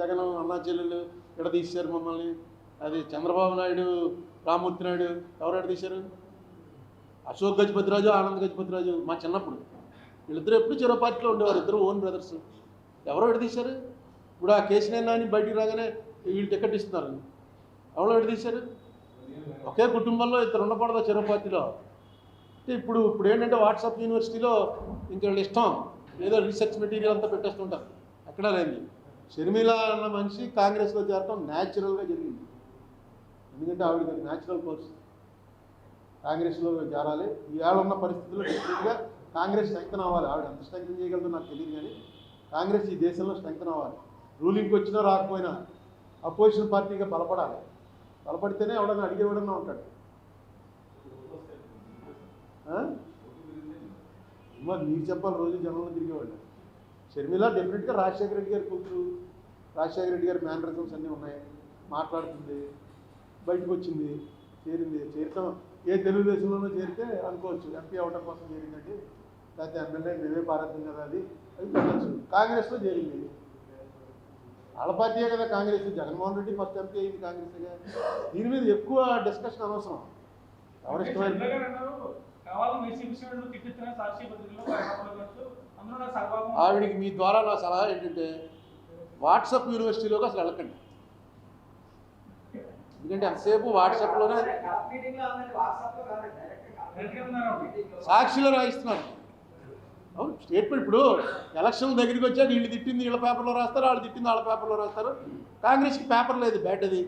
జగన్ అన్నా చెల్లెలు ఇక్కడ తీశారు మమ్మల్ని? అది చంద్రబాబు నాయుడు రామ్మూర్తి నాయుడు ఎవరు ఎక్కడ తీశారు? అశోక్ గజపతిరాజు ఆనంద్ గజపతిరాజు మా చిన్నప్పుడు. వీళ్ళిద్దరు ఎప్పుడు చెరో పార్టీలో ఉండేవారు ఇద్దరు ఓన్ బ్రదర్స్. ఎవరో ఎక్కడ తీశారు? ఇప్పుడు ఆ కేసీఆర్ నాని బయటికి రాగానే వీళ్ళు టికెట్ ఇస్తున్నారు. ఎవరో ఎక్కడ తీశారు? ఒకే కుటుంబంలో ఇద్దరు ఉండకూడదు చెరో పార్టీలో. ఇప్పుడు ఇప్పుడు ఏంటంటే వాట్సాప్ యూనివర్సిటీలో ఇంకా ఇష్టం. ఏదో రీసెర్చ్ మెటీరియల్ అంతా పెట్టేస్తుంటారు. ఎక్కడా లేదు షర్మిల అన్న మనిషి కాంగ్రెస్లో చేరటం న్యాచురల్గా జరిగింది. ఎందుకంటే ఆవిడకి అది న్యాచురల్ కోర్స్ కాంగ్రెస్లో చేరాలి. ఈవేళ ఉన్న పరిస్థితుల్లో డెఫినెట్గా కాంగ్రెస్ స్ట్రెంగ్తన్ అవ్వాలి. ఆవిడ ఎంత స్ట్రెంగ్తన్ చేయగలదో నాకు తెలియదు కానీ కాంగ్రెస్ ఈ దేశంలో స్ట్రెంగ్తన్ అవ్వాలి. రూలింగ్కి వచ్చినా రాకపోయినా అపోజిషన్ పార్టీగా బలపడాలి. బలపడితేనే ఎవడన్నా అడిగేవాడన్నా ఉంటాడు. మరి మీరు చెప్పాలి రోజు జనంలో తిరిగేవాళ్ళు. షర్మిల డెఫినెట్గా రాజశేఖర రెడ్డి గారి కూతురు. రాజశేఖర రెడ్డి గారి మేనరిజమ్స్ అన్నీ ఉన్నాయి. మాట్లాడుతుంది. బయటకు వచ్చింది. చేరింది. చేరటం ఏ తెలుగుదేశంలోనూ చేరితే అనుకోవచ్చు. ఎంపీ అవడం కోసం చేరిందండి లేకపోతే ఎమ్మెల్యే మేమే పారద్దాం కదా అది. అది పెట్టచ్చు కాంగ్రెస్లో చేరింది. వాళ్ళ పార్టీయే కదా కాంగ్రెస్. జగన్మోహన్ రెడ్డి ఫస్ట్ ఎంపీ అయింది కాంగ్రెస్గా. దీని మీద ఎక్కువ డిస్కషన్ అనవసరం. ఎవరిష్టమైన ఆవిడికి మీ ద్వారా నా సలహా ఏంటంటే వాట్సాప్ యూనివర్సిటీలోకి అసలు వెళ్ళకండి. ఎందుకంటే అంతసేపు వాట్సాప్లోనే. సాక్షిలో రాయిస్తున్నారు. అవును స్టేట్మెంట్ ఇప్పుడు ఎలక్షన్ దగ్గరికి వచ్చాక వీళ్ళు తిట్టింది వీళ్ళ పేపర్లో రాస్తారు వాళ్ళు తిట్టింది వాళ్ళ పేపర్లో రాస్తారు. కాంగ్రెస్కి పేపర్ లేదు బ్యాట్ అది